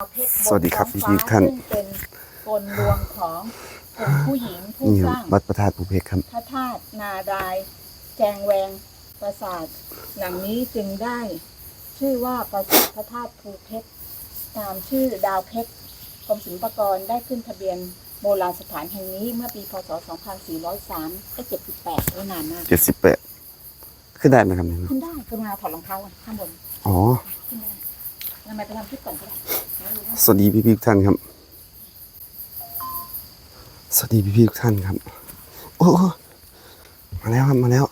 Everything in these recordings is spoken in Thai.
เพชรสวัสดีครับท้องพี่ฟ้ๆท่านซึ่งเป็นกลลวงของกลุ่มผู้หญิงผู้นี่สครับร้างวัดพระธาตุภูเพกครับพระธาตุนาดาย แจงแวงปราสาทหลังนี้จึงได้ ชื่อว่าปราสาทพระธาตุภูเพชรตามชื่อดาวเพชรกรมศิลปากรได้ขึ้นทะเบียนโบราณสถานแห่งนี้เมื่อปีพศ 2403ได้78แล้วนานมากเจ็ดสิบแปดขึ้นได้ไหมครับเนี่ยขึ้นได้ขึ้นมาถอดรองเท้าอะข้างบนอ๋อขึ้นได้ทำไมไปทำคลิปก่อนก็ได้แล้วดูนะ สวัสดีพี่พี่ทุกท่านครับ สวัสดีพี่พี่ทุกท่านครับ โอ้มาแล้วครับมาแล้ว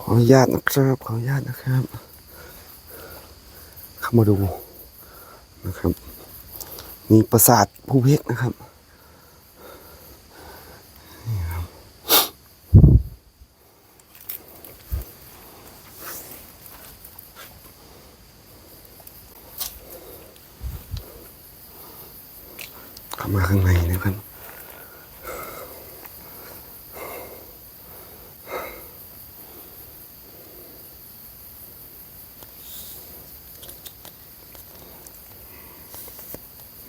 ขออนุญาตนะครับ ขออนุญาตนะครับ เข้ามาดูนะครับมีปราสาทภูเพกนะครับ มาข้างในนะครับ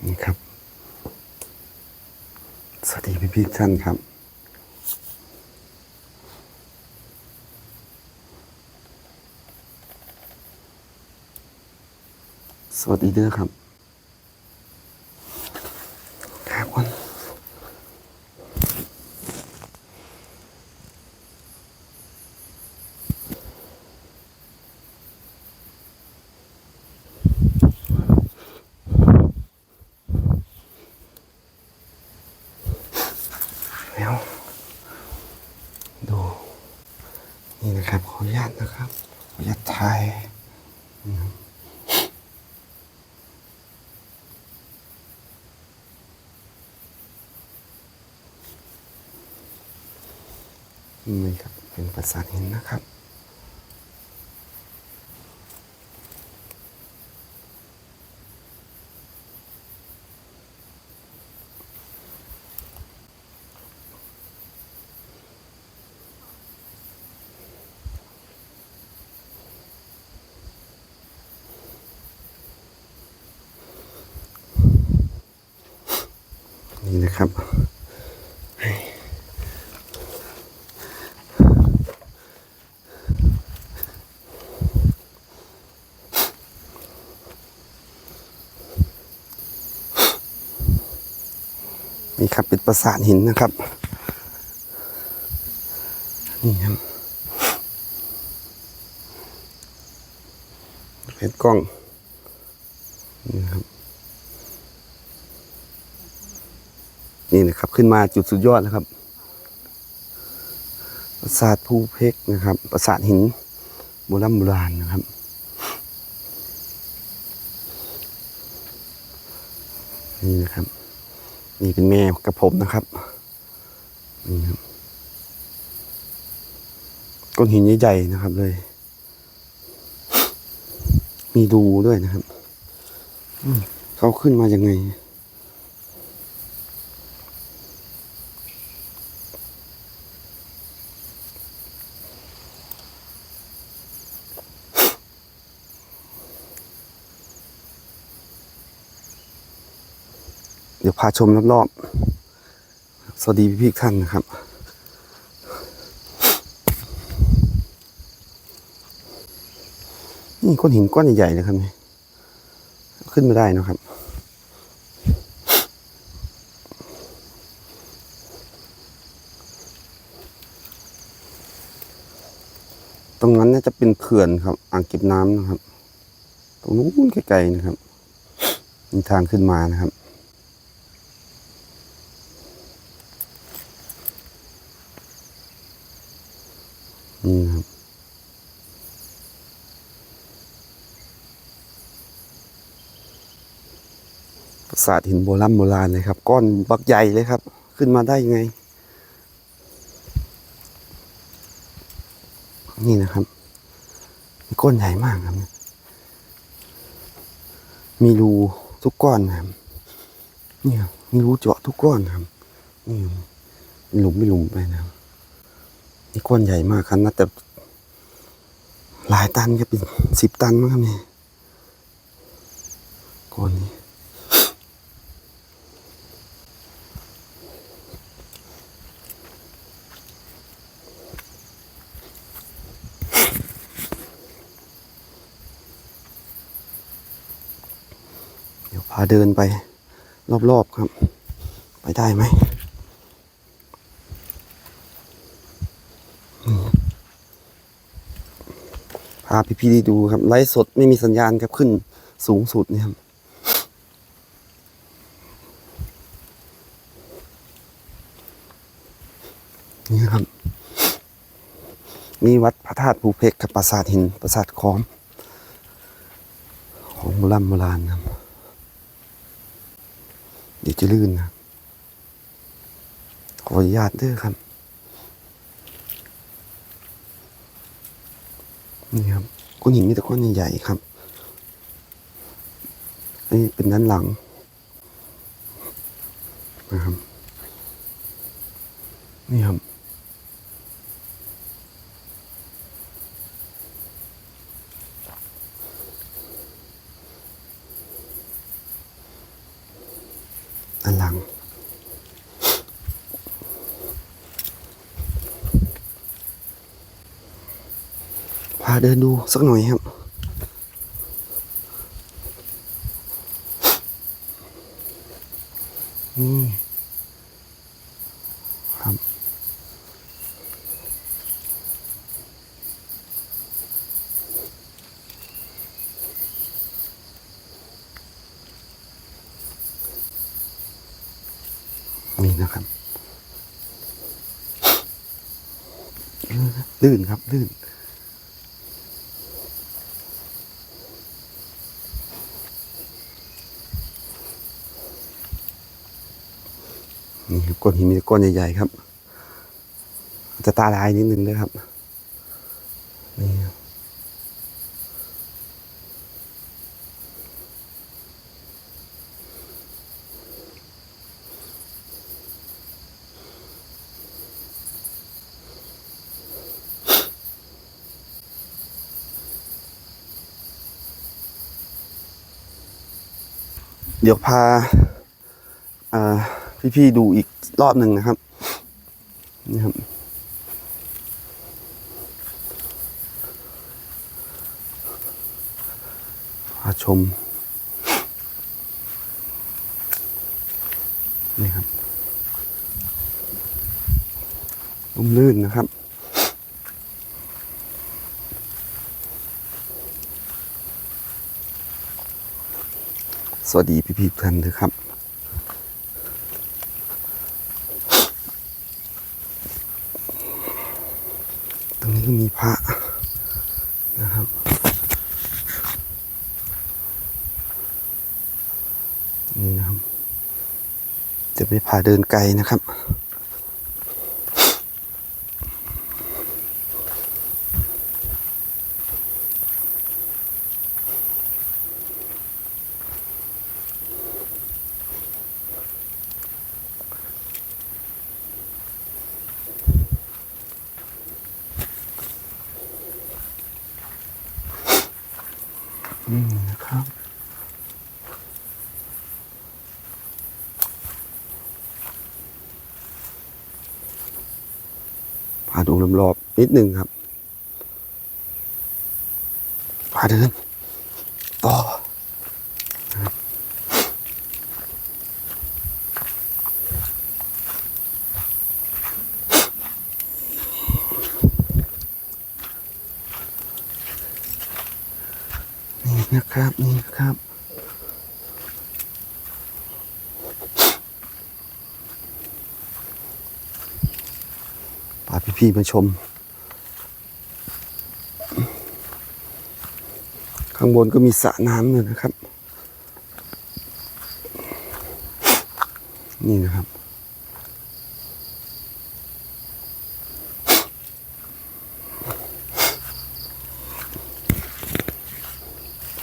นี่ครับ สวัสดีพี่พี่ท่านครับ สวัสดีเด้อครับคน ล้วดู นี่นะครับ ขออนุญาตนะครับ ขออนุญาตถ่ายนะครับนี่ครับ เป็นปราสาทหินนะครับ นี่นะครับนี่ครับเป็นปราสาทหินนะครับ นี่ครับเป็นกล้องนี่ครับ นี่นะครับ ขึ้นมาจุดสุดยอดแล้วครับ ปราสาทภูเพกนะครับ ปราสาทหินโบราณโบราณนะครับนี่นะครับ นี่เป็นแม่กับผมนะครับนี่ครับก้อนหินใหญ่ๆนะครับเลย มีรูด้วยนะครับเขาขึ้นมาอยังไง เดี๋ยวพาชมรอบๆ สวัสดีพี่ๆท่านนะครับ นี่ก้อนหินก้อนใหญ่ๆเลยครับนี่ขึ้นไม่ได้นะครับ ตรงนั้นน่าจะเป็นเขื่อนครับ อ่างเก็บน้ำนะครับ ตรงนู้นไกลๆนะครับ มีทางขึ้นมานะครับ นี่ครับปราสาทหินโบราณโบราณเลยครับ ก้อนบักใหญ่เลยครับ ขึ้นมาได้ยังไง นี่นะครับ ก้อนใหญ่มากครับ มีรูทุกก้อนนะครับนี่มีรูเจาะทุกก้อนนะครับนี่ครันหลุมเป็นหลุมไปนะครับ นี่ก้อนใหญ่มากครับน่าจะหลายตันครับเป็นสิบตันมั้งครับนี่ก้อนนี้เดี๋ยวพาเดินไปรอบๆครับ ไปได้ไหม พาพี่ๆได้ดูครับไลฟ์สดไม่มีสัญญาณครับขึ้นสูงสุดเนี่ยครับนี่ครับ มีวัดพระธาตุภูเพกกับปราสาทหินปราสาทคอม ของโบราณโบราณครับ เดี๋ยวจะลื่นนะขออนุญาตด้วยครับ นี่ครับก้อนหินมีแต่ก้อนใหญ่ๆครับนี่เป็นด้านหลังนะครับนี่ครับ ด้านหลัง พา เดินดูสักหน่อยครับ นี่ครับ นี่นะครับลื่นครับลื่น นี่ครับก้อนหินมีก้อนใหญ่ๆครับ จะตาลายนิดนึงเลยครับนี่ครับเดี๋ยวพาอ่า พี่ๆดูอีกรอบหนึ่งนะครับนี่ครับ พาชม นี่ครับลุ่มลื่นนะครับสวัสดีพี่ๆทุกท่านด้วยครับ ตรงนี้ก็มีพระนะครับ นี่นะครับ ไปพาเดินไกลนะครับ อืมนะครับ พา ดูรอบๆนิดหนึ่งครับพาเดินต่อนะครับนี่นะครับ นี่นะครับ พี่มาชม ข้างบนก็มีสระน้ำเลยนะครับ นี่นะครับ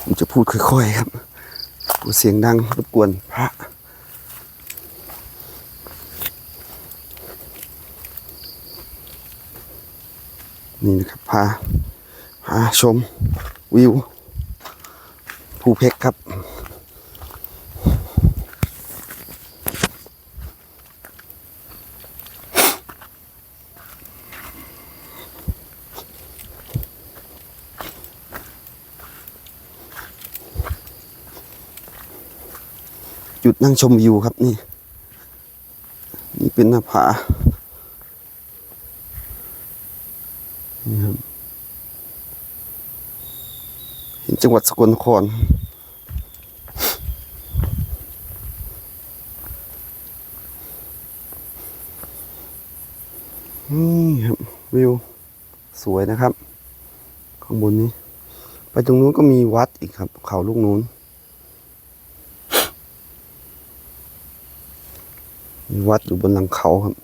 ผมจะพูดค่อยๆครับพูเสียงดังรบกวนพระ นี่นะครับพาพาชมวิวภูเพกครับ จุดนั่งชมวิวครับนี่ นี่เป็นหน้าผา นี่ครับ เห็นจังหวัดสกลนครนี่ครับวิวสวยนะครับ ข้างบนนี้ ไปตรงนู้นก็มีวัดอีกครับ เขาลูกนู้นมีวัดอยู่บนหลังเขาครับ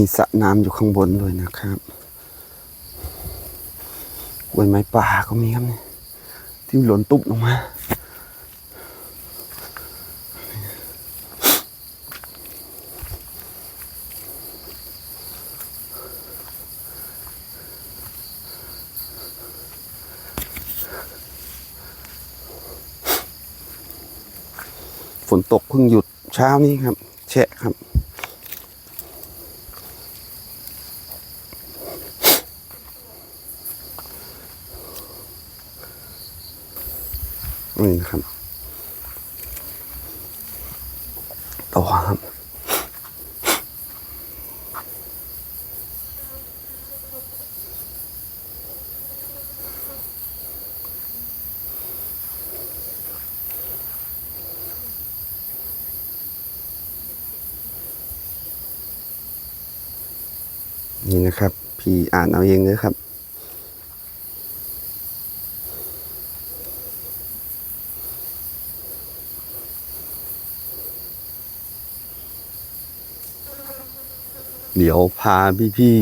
มีสระน้ำอยู่ข้างบนด้วยนะครับกล้วยไม้ป่าก็มีครับเนี่ยที่หล่นตุ๊บลงมาฝนตกเพิ่งหยุดเช้านี้ครับแฉะครับ นี่นะครับต่อครับนี่นะครับ พี่อ่านเอาเองเลยครับ เดี๋ยวพาพี่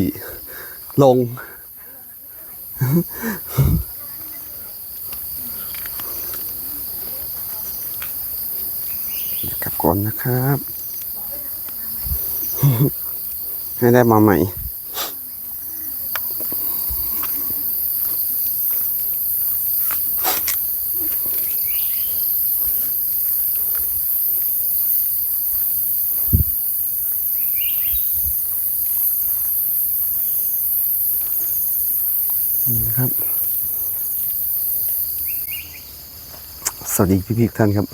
ๆลง กลับก่อนนะครับ ให้ได้มาใหม่ นี่นะครับ สวัสดีพี่พี่ท่านครับ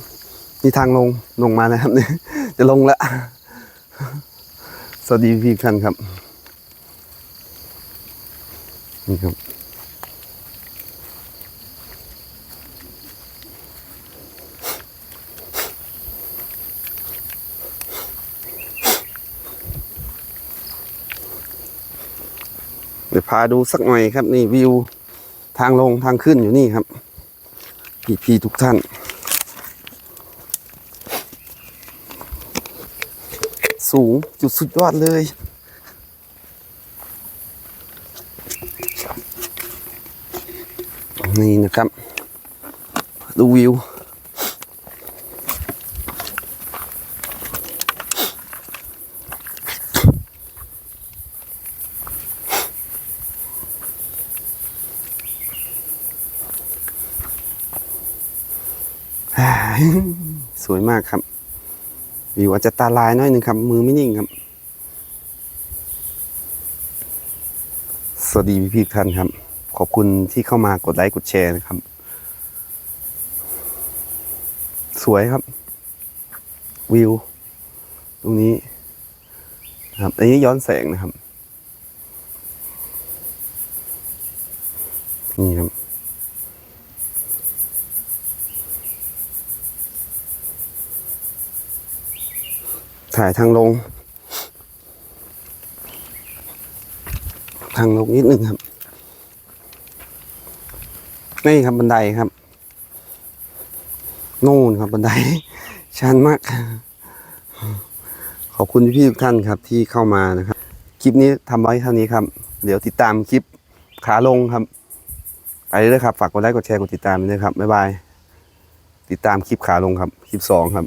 นี่ทางลงลงมานะครับเนี่ยจะลงแล้วสวัสดีพี่พี่ท่านครับ นี่ครับ ดี๋ยวพาดูสักหน่อยครับนี่วิวทางลงทางขึ้นอยู่นี่ครับพี่พี่ทุกท่าน สูงจุดสุดยอดเลย นี่นะครับ ดูวิว อ่า ส วยมากครับ วิวอาจจะตาลายน้อยหนึ่งครับ มือไม่นิ่งครับ สวัสดีพี่ๆทุกท่านครับ ขอบคุณที่เข้ามากดไลค์กดแชร์นะครับ สวยครับ วิว ตรงนี้ครับอันนี้ย้อนแสงนะครับ นี่ครับ ถ่ายทางลง ทางลงนิดนึงครับ นี่ครับบันไดครับนู่นครับบันได ชันมาก ขอบคุณพี่ทุกท่านครับที่เข้ามานะครับ คลิปนี้ทำไว้เท่านี้ครับ เดี๋ยวติดตามคลิปขาลงครับ ไปเลยครับ ฝากกดไลค์กดแชร์กดติดตามด้วยครับ บ๊ายบาย ติดตามคลิปขาลงครับ คลิปสองครับ